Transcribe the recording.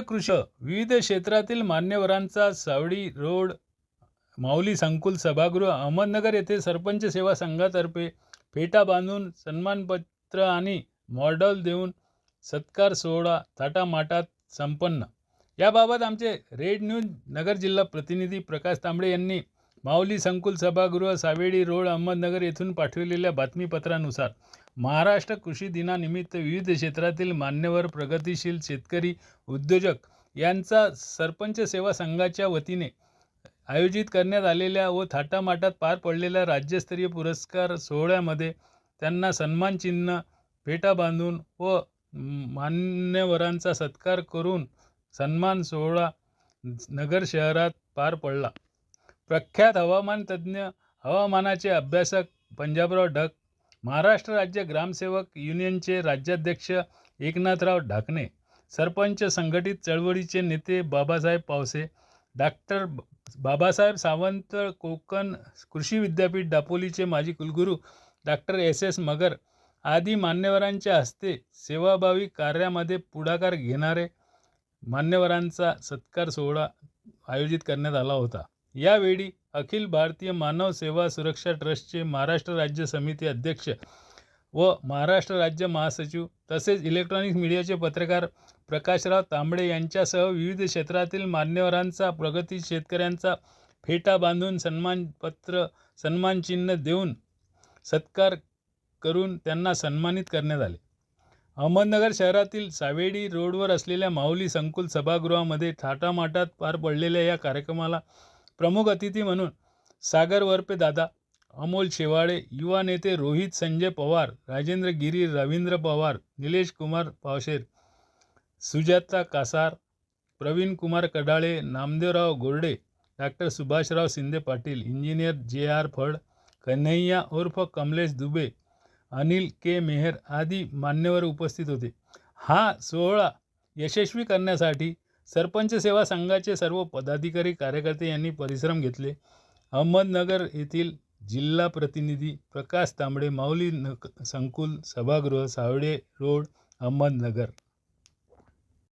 कृष विविध क्षेत्रातील मान्यवरांचा सावडी रोड माऊली संकुल सभागृह अहमदनगर येथे सरपंच सेवा संघातर्फे फेटा बांधून सन्मानपत्र आणि मॉडल देऊन सत्कार सोहळा थाटामाटात संपन्न. याबाबत आमचे रेड न्यूज नगर जिल्हा प्रतिनिधी प्रकाश तांबडे यांनी माऊली संकुल सभागृह सावेडी रोड अहमदनगर येथून पाठविलेल्या बातमीपत्रानुसार महाराष्ट्र कृषी दिनानिमित्त विविध क्षेत्रातील मान्यवर प्रगतिशील शेतकरी उद्योजक यांचा सरपंच सेवा संघाच्या वतीने आयोजित करण्यात आलेल्या व थाटामाटात पार पडलेल्या राज्यस्तरीय पुरस्कार सोहळ्यामध्ये त्यांना सन्मानचिन्ह फेटा बांधून व मान्यवरांचा सत्कार करून सन्मान सोहळा नगर शहरात पार पडला. प्रख्यात हवामान तज्ज्ञ हवामानाचे अभ्यासक पंजाबराव ढग महाराष्ट्र राज्य ग्रामसेवक युनियनचे राज्याध्यक्ष एकनाथराव ढाकणे सरपंच संघटित चळवळीचे नेते बाबासाहेब पावसे डॉक्टर बाबासाहेब सावंत कोकण कृषी विद्यापीठ दापोलीचे माजी कुलगुरू डॉक्टर एस एस मगर आदी मान्यवरांच्या हस्ते सेवाभावी कार्यामध्ये पुढाकार घेणारे मान्यवरांचा सत्कार सोहळा आयोजित करण्यात आला होता. यावेळी अखिल भारतीय मानव सेवा सुरक्षा ट्रस्टचे महाराष्ट्र राज्य समिती अध्यक्ष व महाराष्ट्र राज्य महासचिव तसेच इलेक्ट्रॉनिक मीडियाचे पत्रकार प्रकाशराव तांबडे यांच्यासह विविध क्षेत्रातील मान्यवरांचा प्रगती शेतकऱ्यांचा फेटा बांधून सन्मानपत्र सन्मानचिन्ह देऊन सत्कार करून त्यांना सन्मानित करण्यात आले. अहमदनगर शहरातील सावेडी रोडवर असलेल्या माऊली संकुल सभागृहामध्ये थाटामाटात पार पडलेल्या या कार्यक्रमाला प्रमुख अतिथी म्हणून सागर वरपे दादा अमोल शेवाळे युवा नेते Rohit Sanjay Pawar Rajendra Giri Ravindra Pawar Nilesh Kumar Pawsher Sujata Kasar Pravin Kumar Kadale Namdevrao Gorde doctor Subhashrao Shinde Patil engineer J R Phad Kanhaiya उर्फ कमलेश दुबे अनिल के मेहर आदी मान्यवर उपस्थित होते. हा सोहळा यशस्वी करण्यासाठी सरपंच सेवा संघाचे सर्व पदाधिकारी कार्यकर्ते यांनी परिश्रम घेतले. अहमदनगर येथील जिल्हा प्रतिनिधी प्रकाश तांबडे माऊली नक संकुल सभागृह सावडे रोड अहमदनगर.